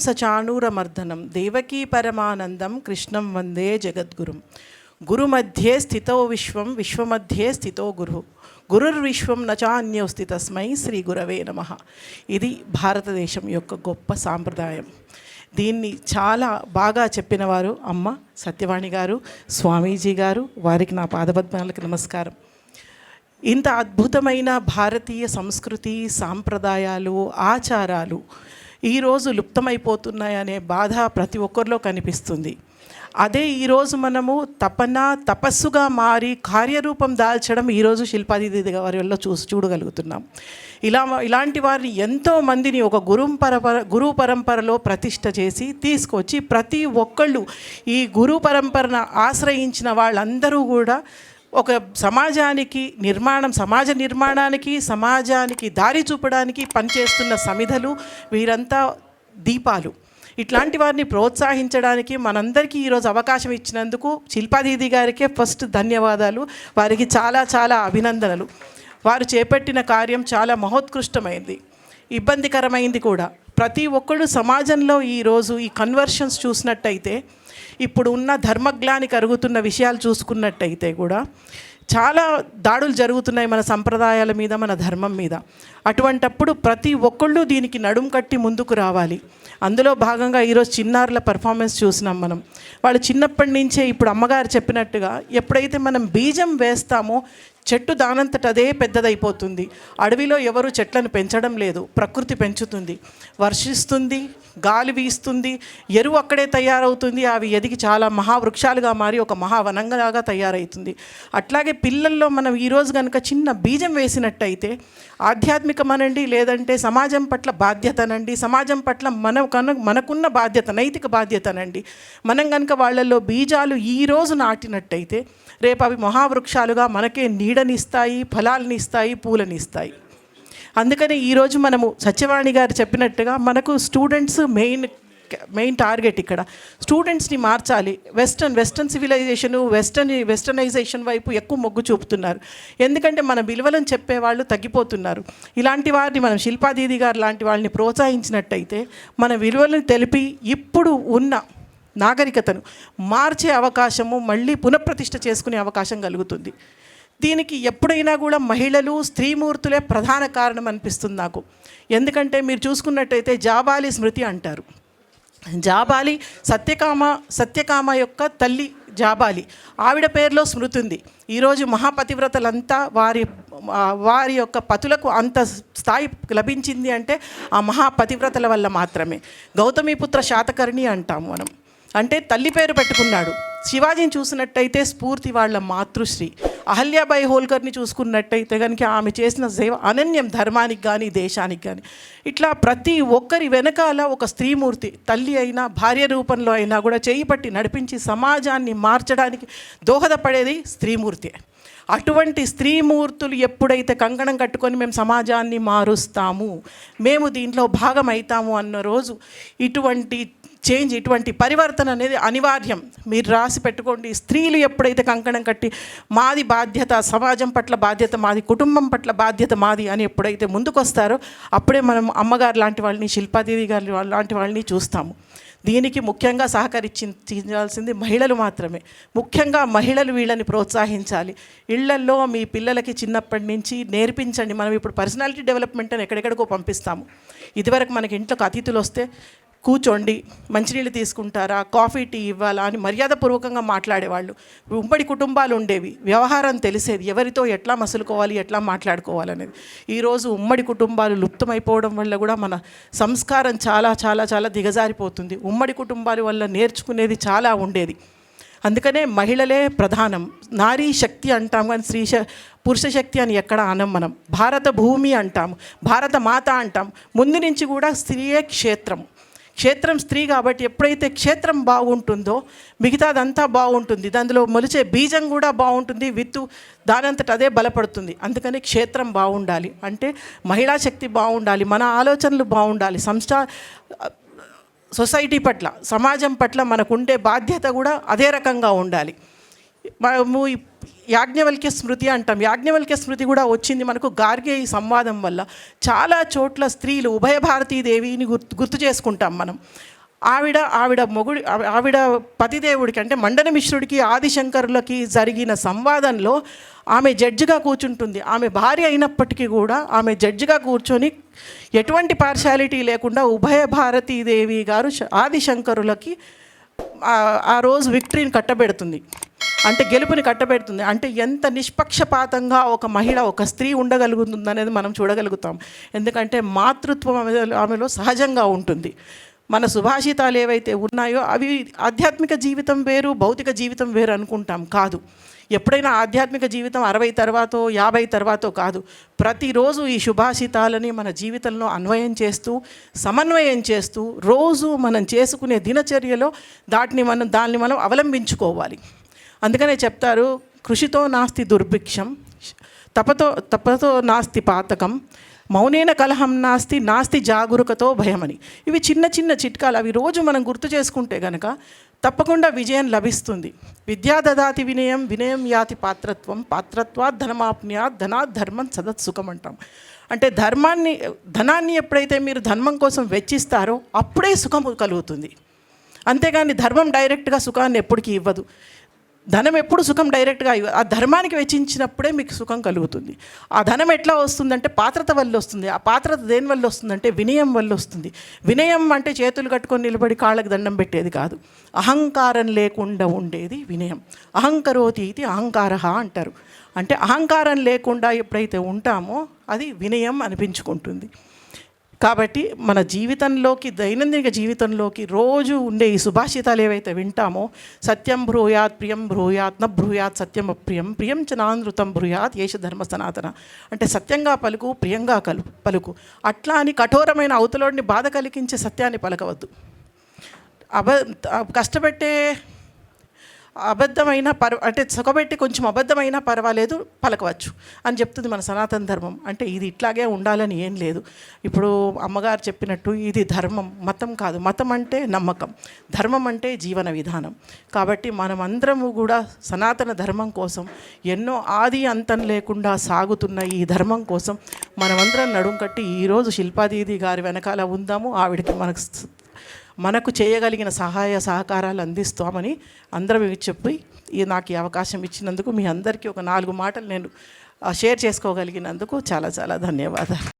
కంసచాణూరమర్దనం దేవకీ పరమానందం కృష్ణం వందే జగద్గురుం గురుమధ్యే స్థితో విశ్వం విశ్వమధ్యే స్థితో గురు గురుర్విశ్వం నచాన్యోస్తి తస్మై శ్రీ గురవే నమ ఇది భారతదేశం యొక్క గొప్ప సాంప్రదాయం। దీన్ని చాలా బాగా చెప్పిన వారు అమ్మ సత్యవాణి గారు స్వామీజీ గారు వారికి నా పాదపద్మాలకు నమస్కారం. ఇంత అద్భుతమైన భారతీయ సంస్కృతి సాంప్రదాయాలు ఆచారాలు ఈరోజు లుప్తమైపోతున్నాయనే బాధ ప్రతి ఒక్కరిలో కనిపిస్తుంది. అదే ఈరోజు మనము తపన తపస్సుగా మారి కార్యరూపం దాల్చడం ఈరోజు శిల్పాదిది వారి వల్ల చూసి చూడగలుగుతున్నాం. ఇలా ఇలాంటి వారిని ఎంతో మందిని ఒక గురు పరపర గురు పరంపరలో ప్రతిష్ట చేసి తీసుకొచ్చి ప్రతి ఒక్కళ్ళు ఈ గురు పరంపరను ఆశ్రయించిన వాళ్ళందరూ కూడా ఒక సమాజానికి నిర్మాణం సమాజ నిర్మాణానికి సమాజానికి దారి చూపడానికి పనిచేస్తున్న సమిధలు వీరంతా దీపాలు. ఇట్లాంటి వారిని ప్రోత్సహించడానికి మనందరికీ ఈరోజు అవకాశం ఇచ్చినందుకు శిల్పాదీది గారికే ఫస్ట్ ధన్యవాదాలు. వారికి చాలా చాలా అభినందనలు. వారు చేపట్టిన కార్యం చాలా మహోత్కృష్టమైంది. ఇబ్బందికరమైంది కూడా. ప్రతి ఒక్కరు సమాజంలో ఈరోజు ఈ కన్వర్షన్స్ చూసినట్టయితే ఇప్పుడు ఉన్న ధర్మగ్లాని కరుగుతున్న విషయాలు చూసుకున్నట్టయితే కూడా చాలా దాడులు జరుగుతున్నాయి మన సంప్రదాయాల మీద మన ధర్మం మీద. అటువంటప్పుడు ప్రతి ఒక్కళ్ళు దీనికి నడుం కట్టి ముందుకు రావాలి. అందులో భాగంగా ఈరోజు చిన్నారుల పర్ఫార్మెన్స్ చూసినాం మనం. వాళ్ళు చిన్నప్పటి నుంచే ఇప్పుడు అమ్మగారు చెప్పినట్టుగా ఎప్పుడైతే మనం బీజం వేస్తామో చెట్టు దానంతట అదే పెద్దదైపోతుంది. అడవిలో ఎవరు చెట్లను పెంచడం లేదు. ప్రకృతి పెంచుతుంది. వర్షిస్తుంది గాలి వీస్తుంది. ఎరువు అక్కడే తయారవుతుంది. అవి ఎదిగి చాలా మహావృక్షాలుగా మారి ఒక మహావనంగాగా తయారవుతుంది. అట్లాగే పిల్లల్లో మనం ఈరోజు కనుక చిన్న బీజం వేసినట్టయితే ఆధ్యాత్మికమనండి లేదంటే సమాజం పట్ల బాధ్యతనండి సమాజం పట్ల మన కను మనకున్న బాధ్యత నైతిక బాధ్యతనండి. మనం కనుక వాళ్ళల్లో బీజాలు ఈరోజు నాటినట్టయితే రేపు అవి మహావృక్షాలుగా మనకే నీ నీడనిస్తాయి ఫలాలని ఇస్తాయి పూలని ఇస్తాయి అందుకని ఈరోజు మనము సత్యవాణి గారు చెప్పినట్టుగా మనకు స్టూడెంట్స్ మెయిన్ మెయిన్ టార్గెట్ ఇక్కడ. స్టూడెంట్స్ని మార్చాలి. Western western civilisation western westernisation వైపు ఎక్కువ మొగ్గు చూపుతున్నారు. ఎందుకంటే మన విలువలను చెప్పేవాళ్ళు తగ్గిపోతున్నారు. ఇలాంటి వారిని మనం శిల్పాదీది గారు లాంటి వాళ్ళని ప్రోత్సహించినట్టయితే మన విలువలను తెలిపి ఇప్పుడు ఉన్న నాగరికతను మార్చే అవకాశము మళ్ళీ పునఃప్రతిష్ఠ చేసుకునే అవకాశం కలుగుతుంది. దీనికి ఎప్పుడైనా కూడా మహిళలు స్త్రీమూర్తులే ప్రధాన కారణం అనిపిస్తుంది నాకు. ఎందుకంటే మీరు చూసుకున్నట్టయితే జాబాలి స్మృతి అంటారు. జాబాలి సత్యకామ సత్యకామ యొక్క తల్లి జాబాలి. ఆవిడ పేరులో స్మృతి ఉంది. ఈరోజు మహాపతివ్రతలంతా వారి వారి యొక్క పతులకు అంత స్థాయి లభించింది అంటే ఆ మహాపతివ్రతల వల్ల మాత్రమే. గౌతమిపుత్ర శాతకర్ణి అంటాము మనం. అంటే తల్లి పేరు పెట్టుకున్నాడు. శివాజీని చూసినట్టయితే స్ఫూర్తి వాళ్ళ మాతృశ్రీ. అహల్యాబాయి హోల్కర్ని చూసుకున్నట్టయితే కనుక ఆమె చేసిన సేవ అనన్యం ధర్మానికి కానీ దేశానికి కానీ ఇట్లా ప్రతి ఒక్కరి వెనకాల ఒక స్త్రీమూర్తి తల్లి అయినా భార్య రూపంలో అయినా కూడా చేయి పట్టి నడిపించి సమాజాన్ని మార్చడానికి దోహదపడేది స్త్రీమూర్తి. అటువంటి స్త్రీమూర్తులు ఎప్పుడైతే కంకణం కట్టుకొని మేము సమాజాన్ని మారుస్తాము మేము దీంట్లో భాగం అవుతాము అన్న రోజు ఇటువంటి చేంజ్ ఇటువంటి పరివర్తన అనేది అనివార్యం. మీరు రాసి పెట్టుకోండి స్త్రీలు ఎప్పుడైతే కంకణం కట్టి మాది బాధ్యత సమాజం పట్ల బాధ్యత మాది కుటుంబం పట్ల బాధ్యత మాది అని ఎప్పుడైతే ముందుకొస్తారో అప్పుడే మనం అమ్మగారు లాంటి వాళ్ళని శిల్పాదేవి గారు లాంటి వాళ్ళని చూస్తాము. దీనికి ముఖ్యంగా సహకరించాల్సింది మహిళలు మాత్రమే. ముఖ్యంగా మహిళలు వీళ్ళని ప్రోత్సహించాలి. ఇళ్ళల్లో మీ పిల్లలకి చిన్నప్పటి నుంచి నేర్పించండి. మనం ఇప్పుడు పర్సనాలిటీ డెవలప్మెంట్ అని ఎక్కడెక్కడికో పంపిస్తాము. ఇదివరకు మనకి ఇంట్లోకి అతిథులు వస్తే కూర్చోండి మంచినీళ్ళు తీసుకుంటారా కాఫీ టీ ఇవ్వాలా అని మర్యాదపూర్వకంగా మాట్లాడేవాళ్ళు. ఉమ్మడి కుటుంబాలు ఉండేవి. వ్యవహారం తెలిసేది. ఎవరితో ఎట్లా మసులుకోవాలి ఎట్లా మాట్లాడుకోవాలనేది. ఈరోజు ఉమ్మడి కుటుంబాలు లుప్తమైపోవడం వల్ల కూడా మన సంస్కారం చాలా చాలా చాలా దిగజారిపోతుంది. ఉమ్మడి కుటుంబాల వల్ల నేర్చుకునేది చాలా ఉండేది. అందుకనే మహిళలే ప్రధానం. నారీ శక్తి అంటాం కానీ స్త్రీ శ పురుష శక్తి అని ఎక్కడ అనం మనం. భారత భూమి అంటాం. భారత మాత అంటాం. ముందు నుంచి కూడా స్త్రీయే క్షేత్రం. క్షేత్రం స్త్రీ కాబట్టి ఎప్పుడైతే క్షేత్రం బాగుంటుందో మిగతాదంతా బాగుంటుంది. దానిలో మొలిచే బీజం కూడా బాగుంటుంది విత్తు దానంతట అదే బలపడుతుంది. అందుకని క్షేత్రం బాగుండాలి. అంటే మహిళా శక్తి బాగుండాలి మన ఆలోచనలు బాగుండాలి. సంస్థ సొసైటీ పట్ల సమాజం పట్ల మనకుండే బాధ్యత కూడా అదే రకంగా ఉండాలి. మనము యాజ్ఞవల్క్య స్మృతి అంటాం. యాజ్ఞవల్క్య స్మృతి కూడా వచ్చింది మనకు గార్గే ఈ సంవాదం వల్ల. చాలా చోట్ల స్త్రీలు ఉభయ భారతీదేవిని గుర్తు గుర్తు చేసుకుంటాం మనం. ఆవిడ ఆవిడ మొగుడి ఆవిడ పతిదేవుడికి అంటే మండన మిశ్రుడికి ఆదిశంకరులకి జరిగిన సంవాదంలో ఆమె జడ్జిగా కూర్చుంటుంది. ఆమె భార్య అయినప్పటికీ కూడా ఆమె జడ్జిగా కూర్చొని ఎటువంటి పార్షాలిటీ లేకుండా ఉభయ భారతీదేవి గారు ఆదిశంకరులకి ఆ- ఆ రోజు విక్టరీని కట్టబెడుతుంది. అంటే గెలుపుని కట్టబెడుతుంది. అంటే ఎంత నిష్పక్షపాతంగా ఒక మహిళ ఒక స్త్రీ ఉండగలుగుతుంది అనేది మనం చూడగలుగుతాం. ఎందుకంటే మాతృత్వం ఆమెలో సహజంగా ఉంటుంది. మన సుభాషితాలు ఏవైతే ఉన్నాయో అవి ఆధ్యాత్మిక జీవితం వేరు భౌతిక జీవితం వేరు అనుకుంటాం కాదు. ఎప్పుడైనా ఆధ్యాత్మిక జీవితం అరవై తర్వాతో యాభై తర్వాతో కాదు. ప్రతిరోజు ఈ సుభాషితాలని మన జీవితంలో అన్వయం చేస్తూ సమన్వయం చేస్తూ రోజు మనం చేసుకునే దినచర్యలో దాటిని మనం దాన్ని మనం అవలంబించుకోవాలి. అందుకనే చెప్తారు కృషితో నాస్తి దుర్భిక్షం తపతో తపతో నాస్తి పాతకం మౌనేన కలహం నాస్తి నాస్తి జాగరూకతో భయమని. ఇవి చిన్న చిన్న చిట్కాలు అవి రోజు మనం గుర్తు చేసుకుంటే గనక తప్పకుండా విజయం లభిస్తుంది. విద్యా దదాతి వినయం వినయం యాతి పాత్రత్వం పాత్రత్వాత్ ధనమాప్న్యాత్ ధనాత్ ధర్మం సదత్ సుఖం అంటాం అంటే ధర్మాన్ని ధనాన్ని ఎప్పుడైతే మీరు ధర్మం కోసం వెచ్చిస్తారో అప్పుడే సుఖం కలుగుతుంది. అంతేగాని ధర్మం డైరెక్ట్గా సుఖాన్ని ఎప్పటికీ ఇవ్వదు. ధనం ఎప్పుడు సుఖం డైరెక్ట్గా ఆ ధర్మానికి వెచ్చించినప్పుడే మీకు సుఖం కలుగుతుంది. ఆ ధనం ఎట్లా వస్తుందంటే పాత్రత వల్ల వస్తుంది. ఆ పాత్రత దేని వల్ల వస్తుందంటే వినయం వల్ల వస్తుంది. వినయం అంటే చేతులు కట్టుకొని నిలబడి కాళ్ళకు దండం పెట్టేది కాదు. అహంకారం లేకుండా ఉండేది వినయం. అహంకరోతి ఇది అహంకార అంటారు. అంటే అహంకారం లేకుండా ఎప్పుడైతే ఉంటామో అది వినయం అనిపించుకుంటుంది. కాబట్టి మన జీవితంలోకి దైనందిక జీవితంలోకి రోజు ఉండే ఈ సుభాషితాలు ఏవైతే వింటామో సత్యం బ్రూయాత్ ప్రియం బ్రూయాత్ న బ్రూయాత్ సత్యం అప్రియం ప్రియం చనానృతం బ్రూయాత్ ఏష ధర్మ సనాతన. అంటే సత్యంగా పలుకు ప్రియంగా కలు పలుకు. అట్లా అని కఠోరమైన అవతలోడిని బాధ కలిగించే సత్యాన్ని పలకవద్దు. అబ కష్టపెట్టే అబద్ధమైన పర్ అంటే సుఖపెట్టి కొంచెం అబద్ధమైనా పర్వాలేదు పలకవచ్చు. అని చెప్తుంది మన సనాతన ధర్మం. అంటే ఇది ఇట్లాగే ఉండాలని ఏం లేదు. ఇప్పుడు అమ్మగారు చెప్పినట్టు ఇది ధర్మం మతం కాదు. మతం అంటే నమ్మకం. ధర్మం అంటే జీవన విధానం. కాబట్టి మనమందరము కూడా సనాతన ధర్మం కోసం ఎన్నో ఆది అంతం లేకుండా సాగుతున్న ఈ ధర్మం కోసం మనమందరం నడుం కట్టి ఈరోజు శిల్పాదీది గారి వెనకాల ఉందాము. ఆవిడకి మనకు మనకు చేయగలిగిన సహాయ సహకారాలు అందిస్తామని అందరం చెప్పి ఈ నాకు ఈ అవకాశం ఇచ్చినందుకు మీ అందరికీ ఒక నాలుగు మాటలు నేను షేర్ చేసుకోగలిగినందుకు చాలా చాలా ధన్యవాదాలు.